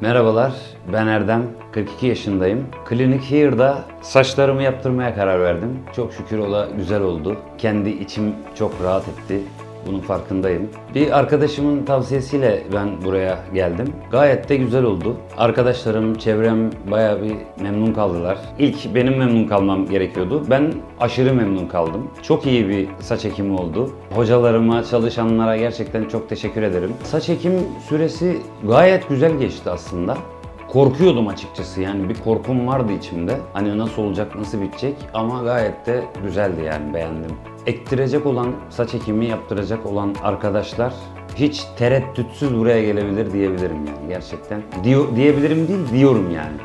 Merhabalar, ben Erdem. 42 yaşındayım. Klinik Here'da saçlarımı yaptırmaya karar verdim. Çok şükür o da güzel oldu. Kendi içim çok rahat etti. Bunun farkındayım. Bir arkadaşımın tavsiyesiyle ben buraya geldim. Gayet de güzel oldu. Arkadaşlarım, çevrem bayağı bir memnun kaldılar. İlk benim memnun kalmam gerekiyordu. Ben aşırı memnun kaldım. Çok iyi bir saç ekimi oldu. Hocalarıma, çalışanlara gerçekten çok teşekkür ederim. Saç ekim süresi gayet güzel geçti aslında. Korkuyordum açıkçası yani bir korkum vardı içimde. Hani nasıl olacak, nasıl bitecek ama gayet de güzeldi yani beğendim. Ektirecek olan, saç ekimi yaptıracak olan arkadaşlar hiç tereddütsüz buraya gelebilir diyebilirim yani gerçekten. Diyor, diyebilirim değil, diyorum yani.